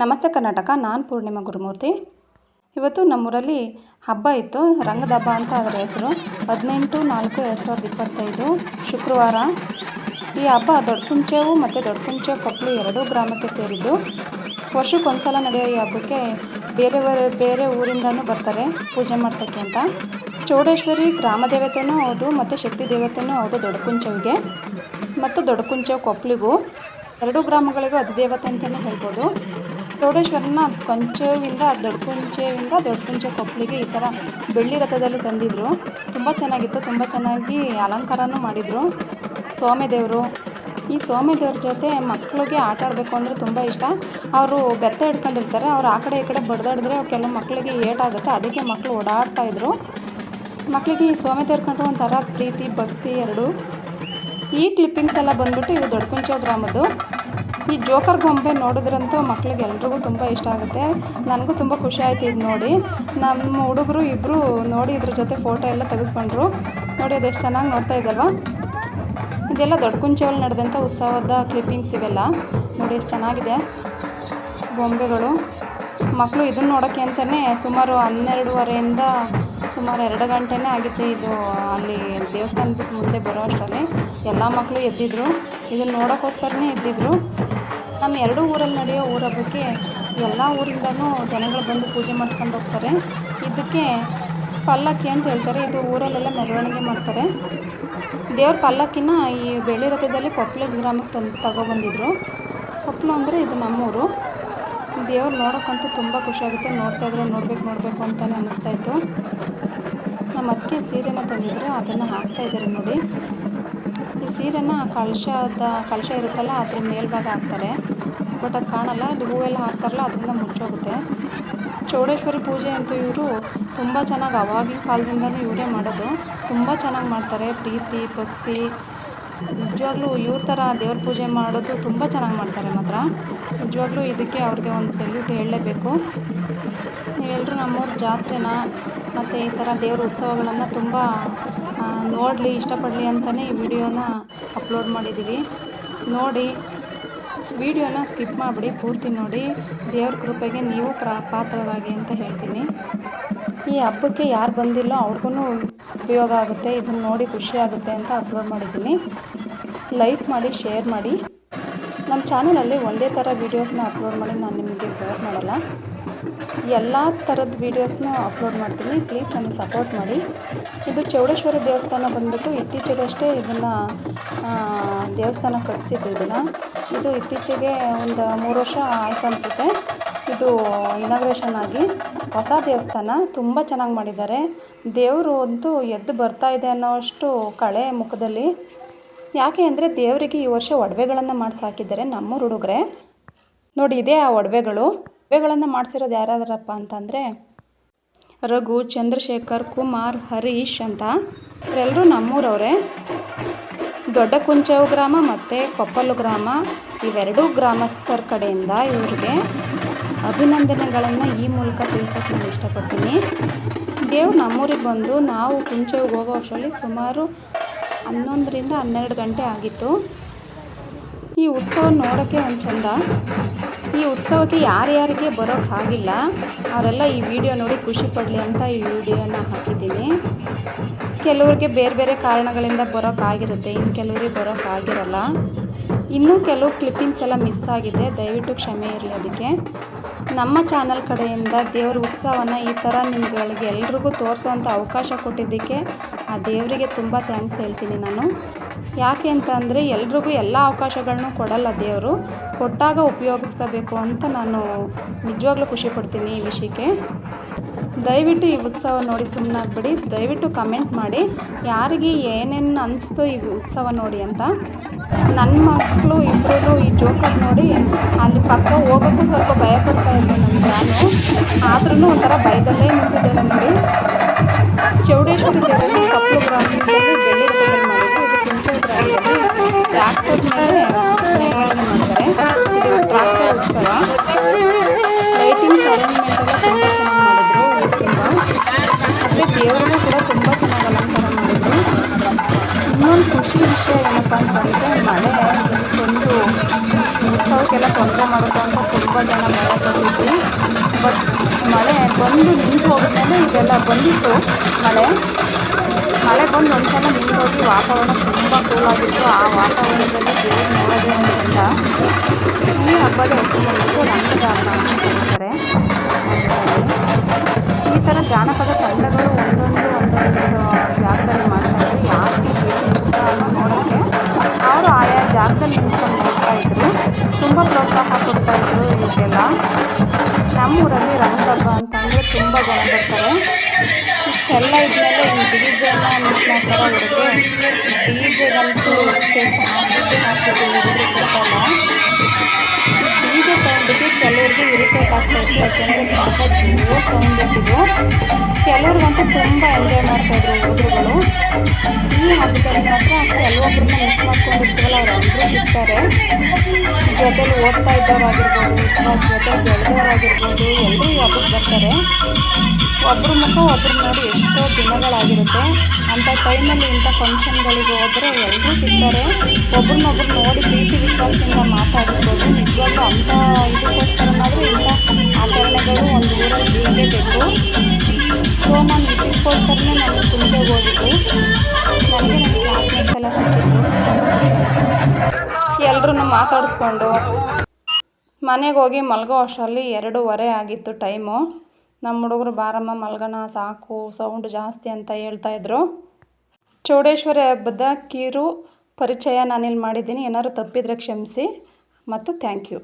ನಮಸ್ತೆ ಕರ್ನಾಟಕ, ನಾನು ಪೂರ್ಣಿಮಾ ಗುರುಮೂರ್ತಿ. ಇವತ್ತು ನಮ್ಮೂರಲ್ಲಿ ಹಬ್ಬ ಇತ್ತು, ರಂಗದ ಹಬ್ಬ ಅಂತ ಅದರ ಹೆಸರು. ಹದಿನೆಂಟು ನಾಲ್ಕು ಎರಡು ಸಾವಿರದ ಇಪ್ಪತ್ತೈದು ಶುಕ್ರವಾರ. ಈ ಹಬ್ಬ ದೊಡ್ಡಕುಂಚೆವು ಮತ್ತು ದೊಡ್ಡಕುಂಚೆ ಕೊಪ್ಪಳು ಎರಡೂ ಗ್ರಾಮಕ್ಕೆ ಸೇರಿದ್ದು, ವರ್ಷಕ್ಕೊಂದ್ಸಲ ನಡೆಯೋ ಈ ಹಬ್ಬಕ್ಕೆ ಬೇರೆ ಬೇರೆ ಊರಿಂದನೂ ಬರ್ತಾರೆ ಪೂಜೆ ಮಾಡ್ಸೋಕ್ಕೆ ಅಂತ. ಚೌಡೇಶ್ವರಿ ಗ್ರಾಮ ದೇವತೆನೂ ಹೌದು, ಮತ್ತು ಶಕ್ತಿ ದೇವತೆನೂ ಹೌದು ದೊಡ್ಡಕುಂಚೆವಿಗೆ ಮತ್ತು ದೊಡ್ಡಕುಂಚೆ ಕೊಪ್ಪಳಿಗೂ ಎರಡೂ ಗ್ರಾಮಗಳಿಗೂ ಅಧಿದೇವತೆ ಅಂತಲೇ ಹೇಳ್ಬೋದು. ಚೌಡೇಶ್ವರನ ಕೊಂಚವಿಂದ ದೊಡ್ಡಕುಂಚೆಯಿಂದ ದೊಡ್ಡಕುಂಚೆ ಕೊಪ್ಪಳಿಗೆ ಈ ಥರ ಬೆಳ್ಳಿ ರಥದಲ್ಲಿ ತಂದಿದ್ದರು ತುಂಬ ಚೆನ್ನಾಗಿತ್ತು, ತುಂಬ ಚೆನ್ನಾಗಿ ಅಲಂಕಾರನೂ ಮಾಡಿದರು. ಸ್ವಾಮಿ ಈ ಸ್ವಾಮಿ ಜೊತೆ ಮಕ್ಕಳಿಗೆ ಆಟ ಆಡಬೇಕು ಅಂದರೆ ತುಂಬ ಇಷ್ಟ. ಅವರು ಬೆತ್ತ ಇಟ್ಕೊಂಡಿರ್ತಾರೆ ಅವ್ರು ಆ ಕಡೆ ಈ ಕಡೆ ಬಡ್ದಾಡಿದ್ರೆ ಕೆಲವು ಮಕ್ಕಳಿಗೆ ಏಟಾಗುತ್ತೆ ಅದಕ್ಕೆ ಮಕ್ಕಳು ಓಡಾಡ್ತಾ ಇದ್ರು. ಮಕ್ಕಳಿಗೆ ಈ ಸ್ವಾಮಿ ದೇವ್ರ ಕಂಡ್ರೆ ಒಂಥರ ಪ್ರೀತಿ, ಭಕ್ತಿ ಎರಡು. ಈ ಕ್ಲಿಪ್ಪಿಂಗ್ಸ್ ಎಲ್ಲ ಬಂದ್ಬಿಟ್ಟು ಇದು ದೊಡ್ಡಕುಂಚೆ ಗ್ರಾಮದ್ದು. ಈ ಜೋಕರ್ ಗೊಂಬೆ ನೋಡಿದ್ರಂತೂ ಮಕ್ಳಿಗೆ ಎಲ್ರಿಗೂ ತುಂಬ ಇಷ್ಟ ಆಗುತ್ತೆ. ನನಗೂ ತುಂಬ ಖುಷಿ ಆಯ್ತು ಇದು ನೋಡಿ. ನಮ್ಮ ಹುಡುಗರು ಇಬ್ಬರು ನೋಡಿ ಇದ್ರ ಜೊತೆ ಫೋಟೋ ಎಲ್ಲ ತೆಗೆಸ್ಕೊಂಡ್ರು. ನೋಡಿ ಅದೆಷ್ಟು ಚೆನ್ನಾಗಿ ನೋಡ್ತಾ ಇದ್ದಲ್ವಾ ಇದೆಲ್ಲ ದೊಡ್ಡ ದೊಡ್ಡಕುಂಚೆಯಲ್ಲಿ ನಡೆದಂಥ ಉತ್ಸವದ ಕ್ಲಿಪ್ಪಿಂಗ್ಸ್ ಇವೆಲ್ಲ. ನೋಡಿ ಎಷ್ಟು ಚೆನ್ನಾಗಿದೆ ಗೊಂಬೆಗಳು. ಮಕ್ಕಳು ಇದನ್ನು ನೋಡೋಕ್ಕೆ ಅಂತಲೇ ಸುಮಾರು ಹನ್ನೆರಡೂವರೆಯಿಂದ ಸುಮಾರು ಎರಡು ಗಂಟೆನೇ ಆಗಿತ್ತು ಇದು ಅಲ್ಲಿ ದೇವಸ್ಥಾನದ ಮುಂದೆ ಬರೋ ಅಷ್ಟರಲ್ಲಿ. ಎಲ್ಲ ಮಕ್ಕಳು ಎದ್ದಿದ್ರು. ಇದನ್ನು ನೋಡೋಕ್ಕೋಸ್ಕರನೇ ಎದ್ದಿದ್ರು. ನಮ್ಮ ಎರಡೂ ಊರಲ್ಲಿ ನಡೆಯೋ ಊರ ಬಗ್ಗೆ ಎಲ್ಲ ಊರಿಂದನೂ ಜನಗಳು ಬಂದು ಪೂಜೆ ಮಾಡಿಸ್ಕೊಂಡು ಹೋಗ್ತಾರೆ. ಇದಕ್ಕೆ ಪಲ್ಲಕ್ಕಿ ಅಂತ ಹೇಳ್ತಾರೆ. ಇದು ಊರಲ್ಲೆಲ್ಲ ಮೆರವಣಿಗೆ ಮಾಡ್ತಾರೆ. ದೇವ್ರ ಪಲ್ಲಕ್ಕಿನ ಈ ಬೆಳ್ಳಿ ರಥದಲ್ಲಿ ಕೊಪ್ಪಳ ಗ್ರಾಮಕ್ಕೆ ತಂದು ತಗೊಬಂದಿದ್ರು. ಕೊಪ್ಪಳ ಅಂದರೆ ಇದು ನಮ್ಮೂರು. ದೇವ್ರು ನೋಡೋಕ್ಕಂತೂ ತುಂಬ ಖುಷಿಯಾಗುತ್ತೆ ನೋಡ್ತಾ ಇದ್ರೆ ನೋಡ್ಬೇಕು, ನೋಡಬೇಕು ಅಂತಲೇ ಅನ್ನಿಸ್ತಾ ಇತ್ತು. ನಮ್ಮ ಅದಕ್ಕೆ ಸೀರೆನ ತಂದಿದ್ರು. ಅದನ್ನು ಹಾಕ್ತಾ ಇದ್ದಾರೆ ನೋಡಿ. ಈ ಸೀರೆನ ಕಳಶದ, ಕಳಶ ಇರುತ್ತಲ್ಲ, ಅದ್ರ ಮೇಲ್ಭಾಗ ಹಾಕ್ತಾರೆ. ಬಟ್ ಅದು ಕಾಣಲ್ಲ ಅದು ಹೂವೆಲ್ಲ ಹಾಕ್ತಾರಲ್ಲ, ಅದರಿಂದ ಮುಚ್ಚೋಗುತ್ತೆ. ಚೌಡೇಶ್ವರಿ ಪೂಜೆ ಅಂತೂ ಇವರು ತುಂಬ ಚೆನ್ನಾಗಿ ಅವಾಗಿನ ಕಾಲದಿಂದಲೂ ಇವರೇ ಮಾಡೋದು. ತುಂಬ ಚೆನ್ನಾಗಿ ಮಾಡ್ತಾರೆ. ಪ್ರೀತಿ, ಭಕ್ತಿ, ನಿಜವಾಗ್ಲೂ ಇವ್ರ ಥರ ದೇವ್ರ ಪೂಜೆ ಮಾಡೋದು ತುಂಬ ಚೆನ್ನಾಗಿ ಮಾಡ್ತಾರೆ ಮಾತ್ರ. ನಿಜವಾಗ್ಲೂ ಇದಕ್ಕೆ ಅವ್ರಿಗೆ ಒಂದು ಸೆಲ್ಯೂಟ್ ಹೇಳಲೇಬೇಕು. ನೀವೆಲ್ಲರೂ ನಮ್ಮೂರ ಜಾತ್ರೆನ ಮತ್ತು ಈ ಥರ ದೇವ್ರ ಉತ್ಸವಗಳನ್ನು ತುಂಬ ನೋಡಲಿ, ಇಷ್ಟಪಡಲಿ ಅಂತಲೇ ಈ ವಿಡಿಯೋನ ಅಪ್ಲೋಡ್ ಮಾಡಿದ್ದೀವಿ ನೋಡಿ ವಿಡಿಯೋನ ಸ್ಕಿಪ್ ಮಾಡಿಬಿಡಿ, ಪೂರ್ತಿ ನೋಡಿ. ದೇವ್ರ ಕೃಪೆಗೆ ನೀವು ಪ್ರಾ ಪಾತ್ರರಾಗಿ ಅಂತ ಹೇಳ್ತೀನಿ. ಈ ಹಬ್ಬಕ್ಕೆ ಯಾರು ಬಂದಿಲ್ಲೋ ಅವ್ರಿಗೂ ಉಪಯೋಗ ಆಗುತ್ತೆ. ಇದನ್ನು ನೋಡಿ ಖುಷಿ ಆಗುತ್ತೆ ಅಂತ ಅಪ್ಲೋಡ್ ಮಾಡಿದ್ದೀನಿ. ಲೈಕ್ ಮಾಡಿ ಶೇರ್ ಮಾಡಿ. ನಮ್ಮ ಚಾನಲಲ್ಲಿ ಒಂದೇ ಥರ ವೀಡಿಯೋಸ್ನ ಅಪ್ಲೋಡ್ ಮಾಡಿ ನಾನು ನಿಮಗೆ ಬೋರ್ ಮಾಡಲ್ಲ. ಎಲ್ಲ ಥರದ ವೀಡಿಯೋಸ್ನ ಅಪ್ಲೋಡ್ ಮಾಡ್ತೀನಿ. ಪ್ಲೀಸ್ ನನಗೆ ಸಪೋರ್ಟ್ ಮಾಡಿ. ಇದು ಚೌಡೇಶ್ವರ ದೇವಸ್ಥಾನ ಬಂದ್ಬಿಟ್ಟು ಇತ್ತೀಚೆಗಷ್ಟೇ ಇದನ್ನು ದೇವಸ್ಥಾನ ಕಟ್ಟಿಸಿದ್ದು ಇದನ್ನು. ಇದು ಇತ್ತೀಚೆಗೆ ಒಂದು ಮೂರು ವರ್ಷ ಆಯ್ತು ಅನಿಸುತ್ತೆ. ಇದು ಇನಾಗ್ರೇಷನ್ ಆಗಿ ಹೊಸ ದೇವಸ್ಥಾನ. ತುಂಬ ಚೆನ್ನಾಗಿ ಮಾಡಿದ್ದಾರೆ. ದೇವರು ಅಂತೂ ಎದ್ದು ಬರ್ತಾ ಇದೆ ಅನ್ನೋಷ್ಟು ಕಳೆ ಮುಖದಲ್ಲಿ. ಯಾಕೆ ಅಂದರೆ ದೇವರಿಗೆ ಈ ವರ್ಷ ಒಡವೆಗಳನ್ನು ಮಾಡಿಸಿ ಹಾಕಿದ್ದಾರೆ ನಮ್ಮೂರು ಹುಡುಗರೆ. ನೋಡಿ, ಇದೇ ಆ ಒಡವೆಗಳು. ಒಡವೆಗಳನ್ನು ಮಾಡಿಸಿರೋದು ಯಾರಾದ್ರಪ್ಪ ಅಂತಂದರೆ ರಘು, ಚಂದ್ರಶೇಖರ್, ಕುಮಾರ್, ಹರೀಶ್ ಅಂತ. ಇವರೆಲ್ಲರೂ ನಮ್ಮೂರವರೇ. ದೊಡ್ಡ ಕುಂಚವು ಗ್ರಾಮ ಮತ್ತು ಕೊಪ್ಪಲು ಗ್ರಾಮ, ಇವೆರಡೂ ಗ್ರಾಮಸ್ಥರ ಕಡೆಯಿಂದ ಇವರಿಗೆ ಅಭಿನಂದನೆಗಳನ್ನು ಈ ಮೂಲಕ ತಿಳಿಸೋಕೆ ನಾನು ಇಷ್ಟಪಡ್ತೀನಿ. ದೇವ್ರು ನಮ್ಮೂರಿಗೆ ಬಂದು ನಾವು ಕುಂಚೆಗೆ ಹೋಗೋ ವರ್ಷದಲ್ಲಿ ಸುಮಾರು ಹನ್ನೊಂದರಿಂದ ಹನ್ನೆರಡು ಗಂಟೆ ಆಗಿತ್ತು. ಈ ಉತ್ಸವ ನೋಡೋಕ್ಕೆ ಒಂದು ಚಂದ. ಈ ಉತ್ಸವಕ್ಕೆ ಯಾರ್ಯಾರಿಗೆ ಬರೋಕ್ಕಾಗಿಲ್ಲ ಅವರೆಲ್ಲ ಈ ವಿಡಿಯೋ ನೋಡಿ ಖುಷಿ ಪಡಲಿ ಅಂತ ಈ ವಿಡಿಯೋನ ಹಾಕಿದ್ದೀನಿ. ಕೆಲವ್ರಿಗೆ ಬೇರೆ ಬೇರೆ ಕಾರಣಗಳಿಂದ ಬರೋಕ್ಕಾಗಿರುತ್ತೆ ಇನ್ನು ಕೆಲವ್ರಿಗೆ ಬರೋಕ್ಕಾಗಿರಲ್ಲ ಇನ್ನೂ ಕೆಲವು ಕ್ಲಿಪ್ಪಿಂಗ್ಸ್ ಎಲ್ಲ ಮಿಸ್ ಆಗಿದೆ. ದಯವಿಟ್ಟು ಕ್ಷಮೆ ಇರಲಿ ಅದಕ್ಕೆ. ನಮ್ಮ ಚಾನಲ್ ಕಡೆಯಿಂದ ದೇವ್ರ ಉತ್ಸವನ ಈ ಥರ ನಿಮ್ಗಳಿಗೆ ಎಲ್ರಿಗೂ ತೋರಿಸೋವಂಥ ಅವಕಾಶ ಕೊಟ್ಟಿದ್ದಕ್ಕೆ ಆ ದೇವರಿಗೆ ತುಂಬ ಥ್ಯಾಂಕ್ಸ್ ಹೇಳ್ತೀನಿ ನಾನು. ಯಾಕೆ ಅಂತ ಅಂದರೆ ಎಲ್ರಿಗೂ ಎಲ್ಲ ಅವಕಾಶಗಳನ್ನೂ ಕೊಡಲ್ಲ ದೇವರು. ಕೊಟ್ಟಾಗ ಉಪಯೋಗಿಸ್ಕೋಬೇಕು ಅಂತ ನಾನು ನಿಜವಾಗ್ಲೂ ಖುಷಿ ಪಡ್ತೀನಿ ಈ ವಿಷಯಕ್ಕೆ. ದಯವಿಟ್ಟು ಈ ಉತ್ಸವ ನೋಡಿ ಸುಮ್ಮನಾಗ್ಬಿಡಿ ದಯವಿಟ್ಟು ಕಮೆಂಟ್ ಮಾಡಿ. ಯಾರಿಗೆ ಏನೇನು ಅನಿಸ್ತು ಈ ಉತ್ಸವ ನೋಡಿ ಅಂತ. ನನ್ನ ಮಕ್ಕಳು ಇಬ್ಬರು ಈ ಜೋಕರ್ ನೋಡಿ ಅಲ್ಲಿ ಪಕ್ಕ ಹೋಗೋಕ್ಕೂ ಸ್ವಲ್ಪ ಭಯ ಪಡ್ತಾ ಇದ್ದೆ ನನ್ನ ನಾನು ಆದ್ರೂ ಒಂಥರ ಭಯದಲ್ಲೇ ನಿಂತಿದ್ದಾಳೆ ನೋಡಿ. ಚೌಡೇಶ್ವರಿ ದೇವರಲ್ಲಿ ರಥದಲ್ಲಿ ಮಾಡಿದ್ರು. ಮೇಲೆ ಮೆರವಣಿಗೆ ಮಾಡ್ತಾರೆ. ಇದು ತುಂಬ ಚೆನ್ನಾಗಿ ಮಾಡಿದ್ರು. ತುಂಬ ಮತ್ತು ದೇವರನ್ನು ಕೂಡ ತುಂಬ ಚೆನ್ನಾಗಿ ಅಲಂಕಾರ ಮಾಡಿದ್ರು. ಇನ್ನೊಂದು ಖುಷಿ ವಿಷಯ ಏನಪ್ಪ ಅಂತಂದರೆ ಮಳೆ ಹಬ್ಬಕ್ಕೆಲ್ಲ ತೊಂದರೆ ಮಾಡುತ್ತೆ ಅಂತ ತುಂಬ ಜನ ಭಯಪಟ್ಟಿದ್ವಿ. ಬಟ್ ಮಳೆ ಬಂದು ನಿಂತು ಹೋದ್ಮೇಲೆ ಇದೆಲ್ಲ ಬಂದಿತ್ತು ಮಳೆ. ಮಳೆ ಬಂದು ಒಂದ್ಸಲ ಹೋಗಿ ವಾತಾವರಣ ತುಂಬ ಕೂಲಾಗಿತ್ತು ಆ ವಾತಾವರಣದಲ್ಲಿ ದೇವ್ರು ನೋಡೋದೇ ಒಂದು ಚಂದ ಈ ಹಬ್ಬದ ಹೆಸರು ಬಂದ್ಬಿಟ್ಟು ರಂಗದ ಹಬ್ಬ ಪ್ರೋತ್ಸಾಹ ಕೊಡ್ತಾ ಇದ್ರು ಇವಕ್ಕೆಲ್ಲ ನಮ್ಮೂರಲ್ಲಿ ರಂಗ ಹಬ್ಬ ಅಂತ ಅಂದರೆ ತುಂಬ ಜನ ಬರ್ತಾರೆ. ಇಷ್ಟೆಲ್ಲ ಇದ್ಮೇಲೆ ಈ ಡಿ ಜೆನ ಮಿಸ್ ಮಾಡ್ತಾರೆ ಡಿ ಜೆಗಂತೂ ಹಾಕ್ಬಿಟ್ಟು ಹಾಕ್ಬಿಟ್ಟು ಹುಡುಗರು ಸೌಂಡ್ ಇಟ್ಟಿದ್ದು ಕೆಲವ್ರಿಗಂತೂ ತುಂಬ ಎಂಜಾಯ್ ಮಾಡ್ತಾಯಿದ್ರು ಹುಡುಗರುಗಳು ಈ ಹಬ್ಬದಲ್ಲಿ ಮಾತ್ರ ಕೆಲವೊಬ್ಬರನ್ನ ಮಿಸ್ ಮಾಡ್ಕೊಂಡಿರ್ತೀವಲ್ಲ ಅವರೆಲ್ಲರೂ ಸಿಗ್ತಾರೆ. ಜೊತೆಲಿ ಓದ್ತಾ ಇದ್ದವರಾಗಿರ್ಬೋದು, ಅಥವಾ ಜೊತೆ ಗೆಳೆದವರಾಗಿರ್ಬೋದು ಎಲ್ಲರೂ ಈ ಹಬ್ಬಕ್ಕೆ ಬರ್ತಾರೆ. ಒಬ್ಬರ ಮುಖ ಒಬ್ರು ನೋಡಿ ಎಷ್ಟೋ ದಿನಗಳಾಗಿರುತ್ತೆ. ಅಂಥ ಟೈಮಲ್ಲಿ ಇಂಥ ಫಂಕ್ಷನ್ಗಳಿಗೆ ಹೋದರೆ ಎಲ್ಲರೂ ಸಿಗ್ತಾರೆ. ಒಬ್ರನ್ನೊಬ್ರು ನೋಡಿ ಪ್ರೀತಿ ವಿಶ್ವಾಸದಿಂದ ಮಾತಾಡಿಸ್ಬೋದು ನಿಜವಾಗ್ಲೂ ಅಂಥ ಇದಕ್ಕೋಸ್ಕರನಾದರೂ ಇಂಥ ಆಚರಣೆಗಳು ಒಂದು ಊರಲ್ಲಿ ಇರಲೇಬೇಕು ಸೊ ನಾನು ಇದಕ್ಕೋಸ್ಕರನೇ ನಾನು ತುಂಬ ಹೋಗಿದ್ದು. ನನಗೆ ಕ್ಲಾಸ್ಮೇಟ್ಸ್ ಎಲ್ಲ ಎಲ್ಲರೂ ಮಾತಾಡಿಸ್ಕೊಂಡು ಮನೆಗೆ ಹೋಗಿ ಮಲಗೋ ಅಷ್ಟರಲ್ಲಿ ಎರಡೂವರೆ ಆಗಿತ್ತು ಟೈಮು. ನಮ್ಮ ಹುಡುಗರು ಬಾರಮ್ಮ, ಮಲ್ಗಣ, ಸಾಕು ಸೌಂಡ್ ಜಾಸ್ತಿ ಅಂತ ಹೇಳ್ತಾ ಹೇಳ್ತಾಯಿದ್ರು ಚೌಡೇಶ್ವರಿ ಹಬ್ಬದ ಕಿರು ಪರಿಚಯ ನಾನಿಲ್ಲಿ ಮಾಡಿದ್ದೀನಿ. ಏನಾದ್ರು ತಪ್ಪಿದರೆ ಕ್ಷಮಿಸಿ. ಮತ್ತು ಥ್ಯಾಂಕ್ ಯು